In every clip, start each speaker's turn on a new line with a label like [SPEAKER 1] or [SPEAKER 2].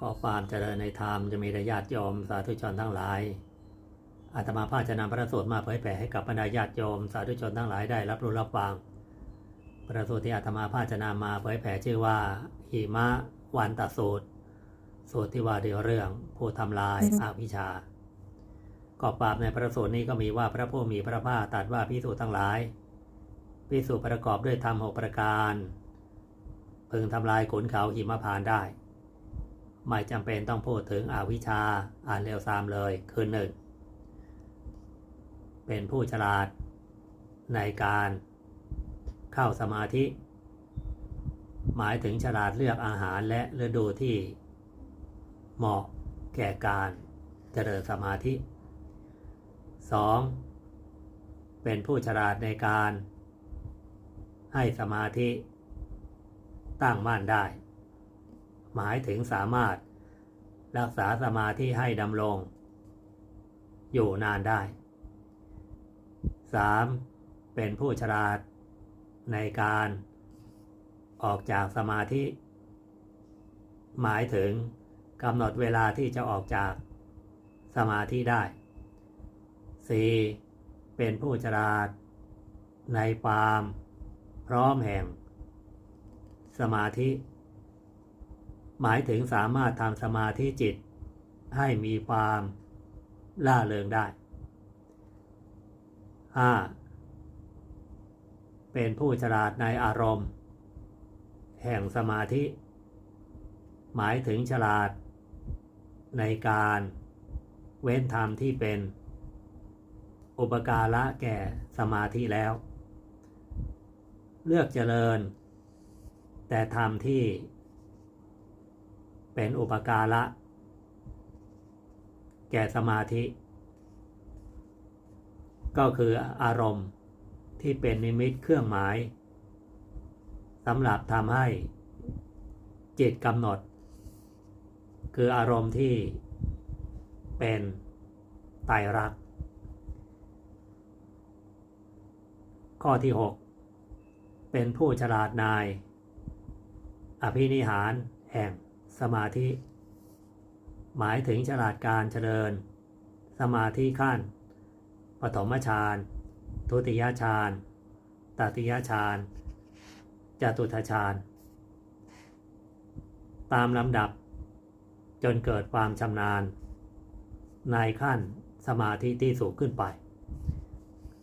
[SPEAKER 1] ก็ความเจริญในธรรมจะมีแต่ญาติโยมสาธุชนทั้งหลาย อาตมาภาพจะนำพระสูตรมาเผยแผ่ให้กับบรรดาญาติโยมสาธุชนทั้งหลายได้รับรู้รับฟัง พระสูตรที่อาตมาภาพจะนำมาเผยแผ่ชื่อว่าหิมะวันตสูตร สูตรที่ว่าด้วยเรื่องผู้ทำลายอาวิชชากอบปราบในพระสูตรนี้ก็มีว่าพระผู้มีพระภาคตรัสว่าพิสูจน์ทั้งหลายพิสูจน์ประกอบด้วยธรรมหกประการ พึงทำลายขุนเขาหิมพานต์ได้ ไม่จำเป็นต้องพูดถึงอวิชชาอ่านเร็วซามเลยคือหนึ่งเป็นผู้ฉลาดในการเข้าสมาธิ หมายถึงฉลาดเลือกอาหารและฤดูที่เหมาะแก่การเจริญสมาธิ 2. เป็นผู้ฉลาดในการให้สมาธิตั้งมั่นได้ หมายถึงสามารถ รักษาสมาธิให้ดำรง อยู่นานได้ 3. เป็นผู้ฉลาดในการออกจากสมาธิ หมายถึงกำหนดเวลาที่จะออกจากสมาธิได้ 4. เป็นผู้ฉลาดในความพร้อมแห่งสมาธิ หมายถึงสามารถทำสมาธิจิตให้มีความล่าเริงได้ 5. เป็นผู้ฉลาดในอารมณ์ แห่งสมาธิ หมายถึงฉลาดในการเว้นธรรมที่เป็น อุปการะแก่สมาธิแล้ว เลือกเจริญ แต่ธรรมที่ เป็นอุปการะ แก่สมาธิ ก็คืออารมณ์ที่เป็นนิมิตเครื่องหมายสำหรับทำให้จิตกำหนด คืออารมณ์ที่เป็นไตรัก ข้อที่ 6 เป็นผู้ฉลาดนาย อภินิหารแห่ง สมาธิ หมายถึงฉลาดการเจริญ สมาธิขั้น ปฐมฌาน ทุติยฌานตติยฌานจตุทฌาน ตามลำดับจนเกิดความชำนาญ ในขั้นสมาธิที่สูงขึ้นไป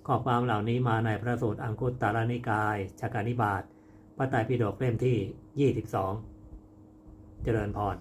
[SPEAKER 1] ข้อความเหล่านี้มาในพระสูตรอังคุตตรนิกายชากานิบาตพระไตรปิฎกเล่มที่ 22 เจริญพร